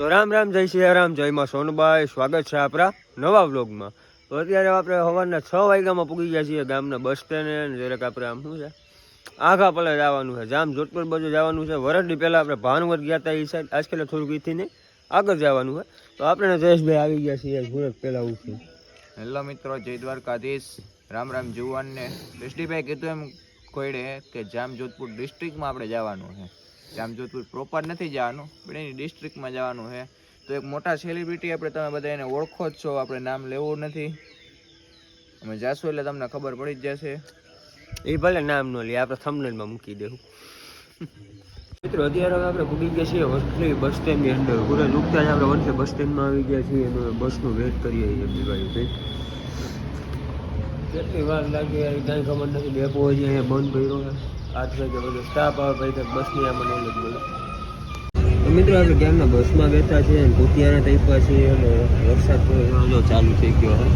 તો રામ રામ, જય શ્રી રામ જય માં સોનબાઈ, સ્વાગત છે આપણા નવા વ્લોગમાં. તો અત્યારે આપણે સવારના છ વાગ્યામાં પૂગી ગયા છીએ ગામના બસ સ્ટેન્ડે જરાક આપણે આમ શું છે આખા પલે જવાનું છે, જામ જોધપુર બાજુ જવાનું છે. વરસની પહેલાં આપણે ભાનવર ગયા હતા એ સાઈડ આજકાલ થોડુંક ઈથી નહીં, આગળ જવાનું છે. તો આપણે જયેશભાઈ આવી ગયા છીએ સુરત પહેલાં ઉઠી હેલો મિત્રો, જય દ્વારકાધીશ. રામ રામ, જુવાનને. દૃષ્ટિભાઈ કીધું એમ કોઈડે કે જામ જોધપુર ડિસ્ટ્રિક્ટમાં આપણે જવાનું છે. જામજોધપુર પ્રોપર નથી જવાનું, પણ એની ડિસ્ટ્રિક્ટમાં જવાનું છે. તો એક મોટા સેલિબ્રિટી આપણે તમે બધા એને ઓળખો જ છો, આપણે નામ લેવું નથી. અમે જાશું એટલે તમને ખબર પડી જ જશે. એ ભલે નામ ન લે, આપણે થંબનેલમાં મૂકી દેવું. મિત્રો, અત્યારે હવે આપણે પૂગી ગયા છીએ વસ્ત્રી બસ સ્ટેન્ડની અંદર. પૂરે નુકતા જ આપણે વંશે બસ સ્ટેન્ડમાં આવી ગયા છીએ. અને બસનું વેટ કરીએ છીએ દિવાળી કેટલી વાર લાગી કાંઈ ખબર નથી ડેપો હજી અહીંયા બંધ કર્યો છે આઠ વાગે આવે પછી તો બસની આમાં નોલેજ મળે. તો મિત્રો આપણે ગામના બસમાં બેઠા છીએ અને ભૂતિયાના ટાઈપા છીએ અને વરસાદ તો જો ચાલુ થઈ ગયો હોય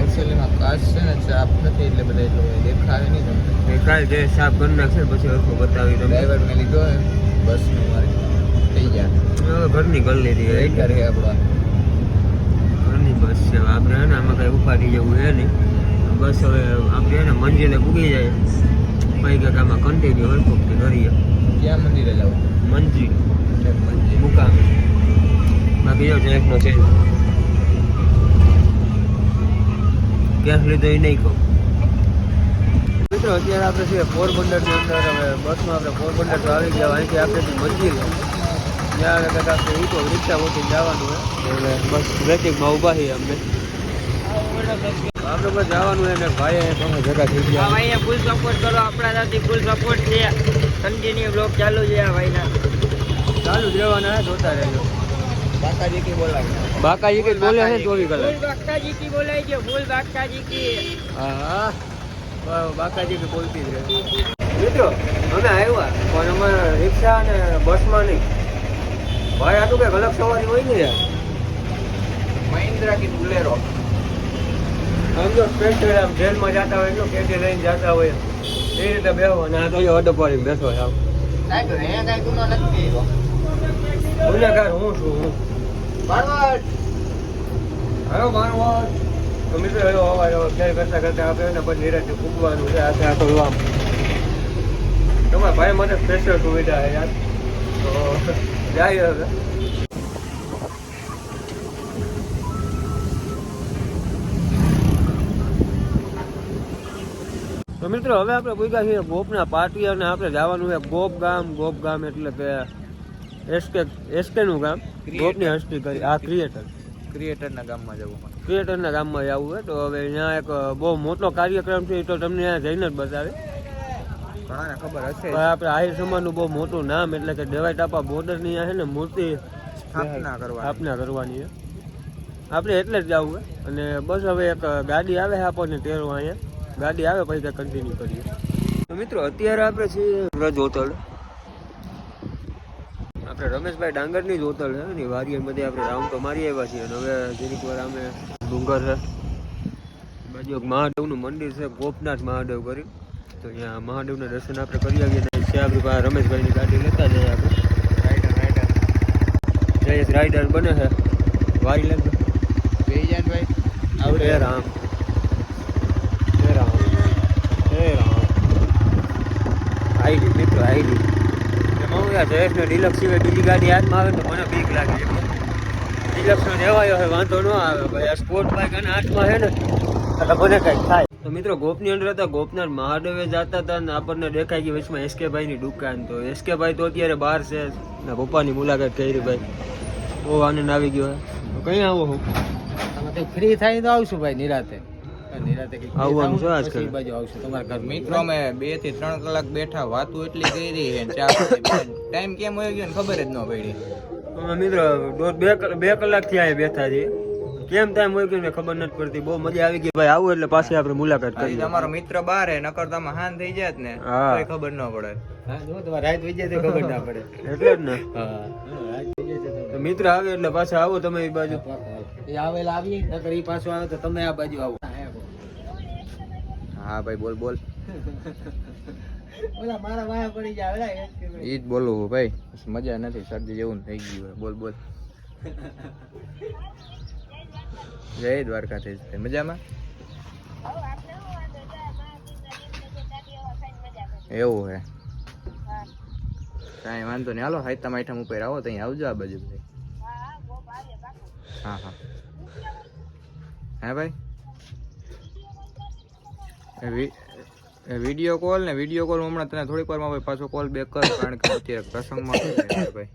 એકચ્યુઅલીમાં કાચ છે ને ચાપ નથી એટલે બધા એટલું દેખાય નહીં તમને. કાંઈ જે સાફ કરી નાખશે પછી હરખું બતાવી ડ્રાઈવર મેં લીધો ને બસનું મારે. થઈ ગયા. હવે ઘરની ગલ્લી લીધી વેઇટ આપણા. ઘરની બસ છે હવે આપણે આમાં કાંઈ ઉપાડી જવું હે નહીં. બસ હવે આપણે હે ને મંજિલે પૂગી જાય. પછી કંઈક આમાં કન્ટિન્યુ હરખું કરીએ. ક્યાં મંદિરે જાવ મંદિર. મુકામે. બાકી જો એકનો છે. ગેસ લીધો એ નહીં કહું. મિત્રો અત્યારે આપણે છીએ પોરબંદરની અંદર. હવે બસમાં આપણે પોરબંદર તો આવી ગયા. અહીંથી આપણે મંદિર. ત્યાં કદાચ આપણે ઈકો રિક્ષા મોટી જવાનું હોય. એટલે બસ વેટિંગમાં ઊભા છીએ અમને આપણે બસ જવાનું છે ને ભાઈ તમે જગા થઈ ગયા. ભાઈને ફૂલ સપોર્ટ કરો આપણા સાથે ફૂલ સપોર્ટ છે. કન્ટિન્યુ બ્લોક ચાલુ છે આ ભાઈના. ચાલુ જ રહેવાના જોતા રહેજો. કાકાજી કી બોલાવે. બાકાજી કઈ બોલે છે કલાક. બાકાજી કી બોલાય છે ફૂલ બાકાજી કી હા હા બાકાજી કે બોલતી જ રહે. મિત્રો અમે આવ્યા પણ અમારે રિક્ષા અને બસમાં નહીં. ભાઈ આટલું કઈ અલગ સવારી હોય ને યાર. મહિન્દ્રા કી બુલેરો. જો સ્પેશિયલ આમ જેલમાં જતા હોય એટલું કેટી લઈને જતા હોય એ રીતે બેહો અને આ તો વાળી બેઠો છે આમ. તો. ગુનેગાર હું છું હું. મારો તો મિત્રો એવો અવાજ હવે ક્યારે કરતા કરતા આપણે ને પછી નિરાતે ફૂંકવાનું છે. આખે આખો આમ. તમારા ભાઈ મને સ્પેશિયલ સુવિધા છે યાર. તો જાય હવે. તો મિત્રો હવે આપણે પૂછ્યા છીએ ગોપના પાર્ટી અને આપણે જવાનું છે ગોપ ગામ ગોપ ગામ એટલે કે એસકે એસકે નું ગામ. ગોપની હસ્તી કરી આ ક્રિએટર ક્રિએટરના ગામમાં જવું ક્રિએટરના ગામમાં જવું હોય તો હવે ત્યાં એક બહુ મોટો કાર્યક્રમ છે એ તો તમને ત્યાં જઈને જ બતાવે. ઘણાને ખબર હશે. આપણે આહિર સમાજનું બહુ મોટું નામ એટલે કે દેવાય ટાપા બોર્ડરની અહીંયા છે ને મૂર્તિ સ્થાપના કરવા સ્થાપના કરવાની છે. આપણે એટલે જ જવું અને બસ હવે એક ગાડી આવે છે આપણને તેરવા અહીંયા. ગાડી આવે પછી ત્યાં કન્ટિન્યુ કરીએ. તો મિત્રો અત્યારે આપણે છીએ વ્રજ હોટલ. આપણે રમેશભાઈ ડાંગરની જ હોટલ છે ને વારીએ બધી આપણે રાઉન્ડ તો મારી આવ્યા છીએ. અને હવે જેની વાર અમે ડુંગર છે. બાજુ મહાદેવનું મંદિર છે ગોપનાથ મહાદેવ કરી. તો ત્યાં મહાદેવના દર્શન આપણે કરી આવીએ. ને છે આપણી પાસે રમેશભાઈની ગાડી લેતા જઈએ આપણે. રાઈડર રાઈડર જયેશ રાઈડર બને છે. વારી લાગે જય જાનભાઈ આવડે રામ હે રામ હે રામ આઈડી મિત્રો આઈડી યાર જયેશને ડિલક્સ સિવાય બીજી ગાડી હાથમાં આવે તો મને બીક લાગે ડિલક્સનો લેવાયો હોય, વાંધો ન આવે ભાઈ. આ સ્પોર્ટ બાઇક અને હાથમાં છે ને, એટલે મને કંઈક થાય. તો મિત્રો, ગોપની અંદર હતા ગોપનાથ મહાદેવે જતા હતા ને આપણને દેખાય કે વચમાં એસકે ભાઈની દુકાન તો. એસકે ભાઈ તો અત્યારે બહાર છે. ને પપ્પાની મુલાકાત કરી ભાઈ. બહુ આનંદ આવી ગયો કઈ આવો હું? ફ્રી થાય તો આવશું ભાઈ, નિરાતે. આવવાનું છે આજકાલ. બાજુ આવશું. તમારા ઘર મિત્રો અમે બેથી ત્રણ કલાક બેઠા વાતું એટલી કરી છે ચા ટાઈમ કેમ હોય ગયો ને ખબર જ ન પડી. મિત્રો દોઢ બે કલ- બે કલાકથી અહીંયા બેઠા છે. કેમ ટાઈમ હોય ગયો ખબર નથી પડતી. બહુ મજા આવી ગઈ. ભાઈ આવું એટલે પાછી આપણે મુલાકાત કરી તમારો મિત્ર બાર હે નકર તમે હાન થઈ જાત ને. હા. ખબર ન પડે. હા જો તમારે રાત વઈ જાય તો ખબર ના પડે. એટલે જ ને. હા. મિત્ર આવે એટલે પાછા આવો તમે એ બાજુ. એ આવેલા આવીએ નકર એ પાછો આવે તો તમે આ બાજુ આવો. હા ભાઈ બોલ બોલ. ઓલા મારા વાયા પડી જાય ઓલા ઈ જ બોલવું ભાઈ મજા નથી શરદી જેવું થઈ ગયું હોય. બોલ બોલ. જય દ્વારકાધીશ ભાઈ મજામાં? એવું હે. કાંઈ વાંધો નહીં. હાલો હાઈતમ આઈટમ ઉપર આવો ત્યાં આવજો આ બાજુ હા હા હા. હે ભાઈ? વીડિયો કોલ ને વીડિયો કોલ હમણાં તને થોડીક વારમાં ભાઈ પાછો કોલ બેક કર કારણ કે અત્યારે પ્રસંગમાં ભાઈ?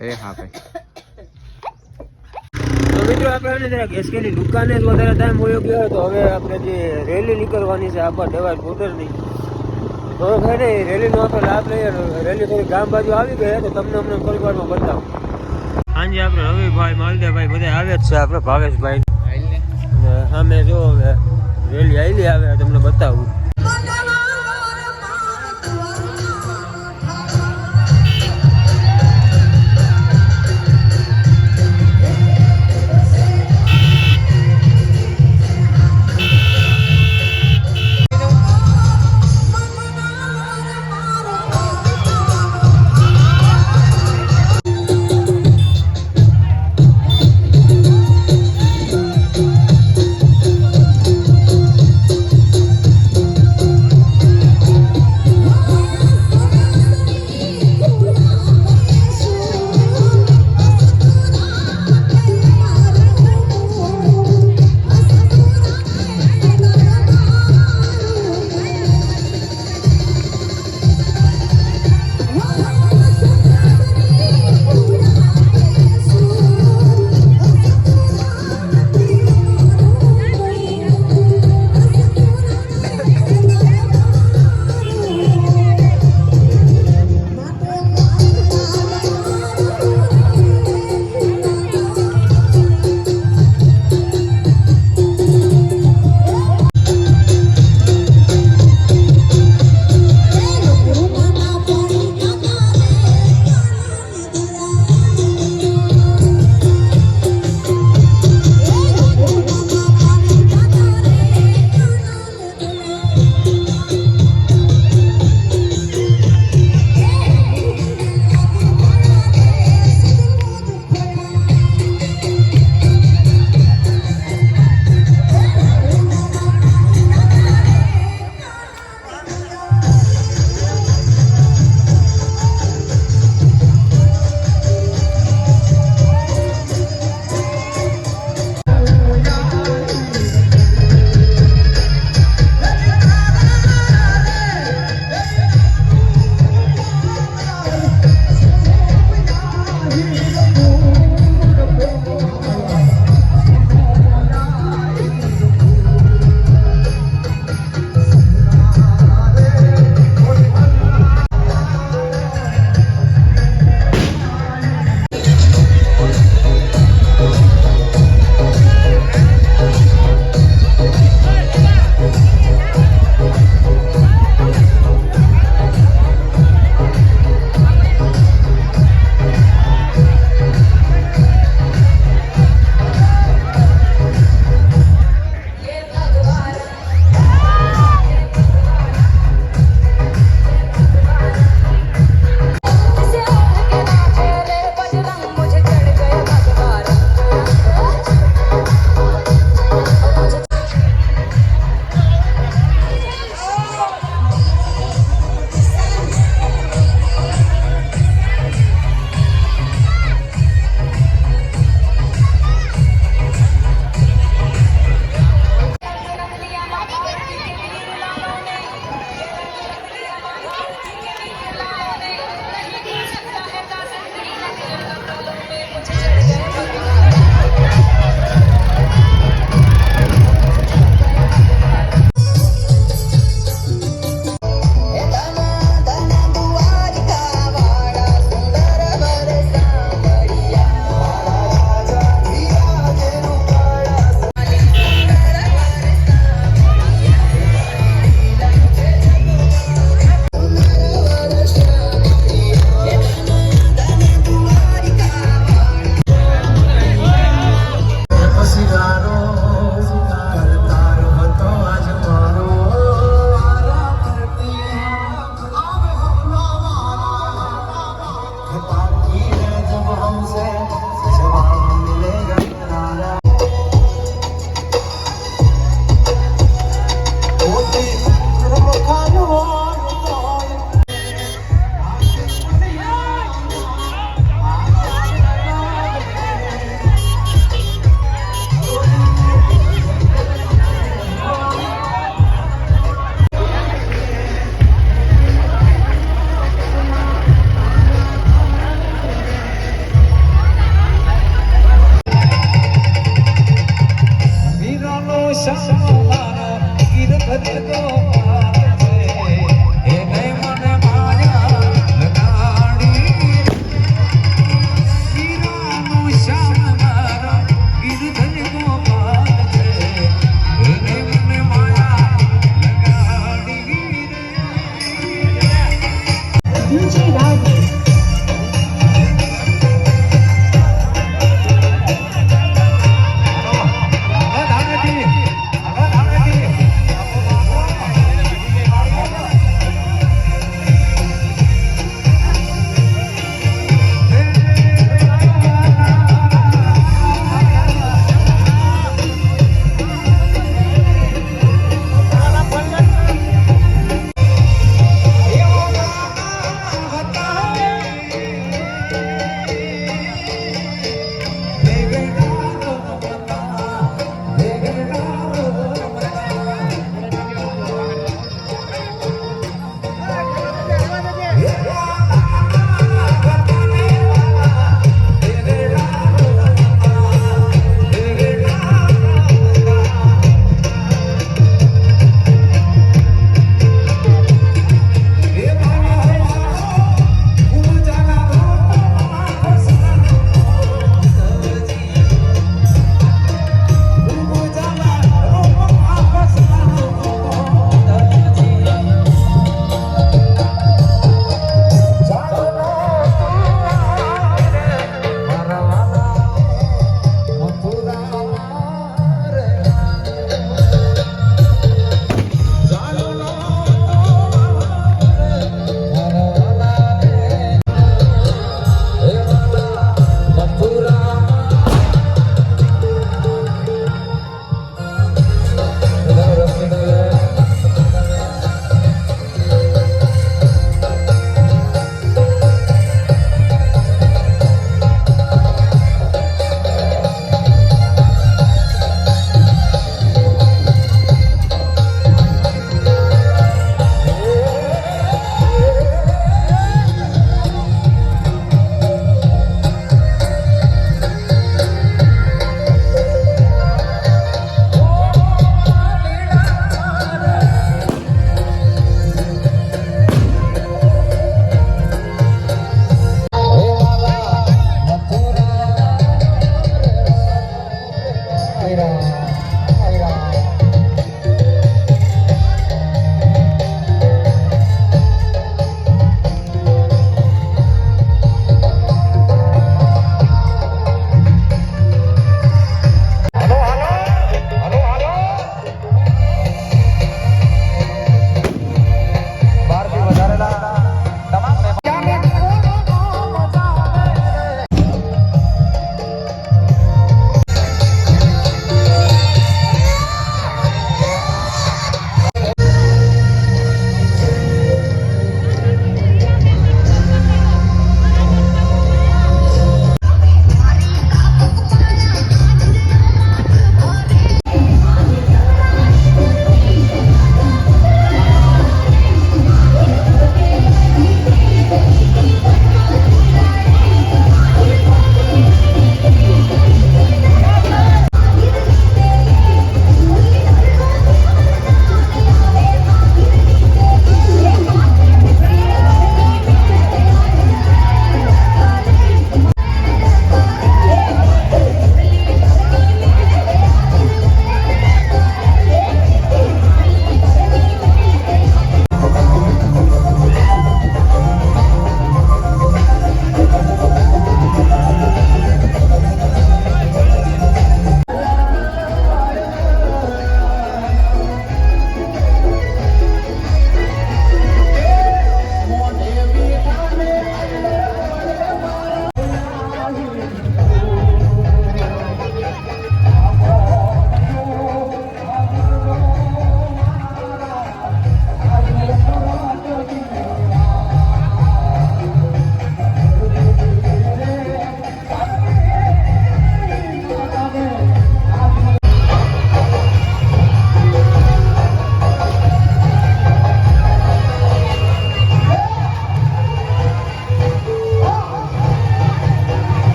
એ હા ભાઈ. તો મિત્રો આપણે ગેસકેની દુકાને જ વધારે ટાઈમ વયો ગયો તો હવે આપણે જે રેલી નીકળવાની છે આપણા દેવાજ બોર્ડરની તો ભાઈ ને રેલીનો આપણે લાભ લઈએ રેલી થોડી ગામ બાજુ આવી ગઈ તો તમને અમને થોડીક વારમાં બતાવું. સાંજે આપણે રવિભાઈ માલદેવભાઈ બધા આવે જ છે આપણે ભાવેશભાઈ. સામે જો હવે રેલી આવેલી આવે તમને બતાવું.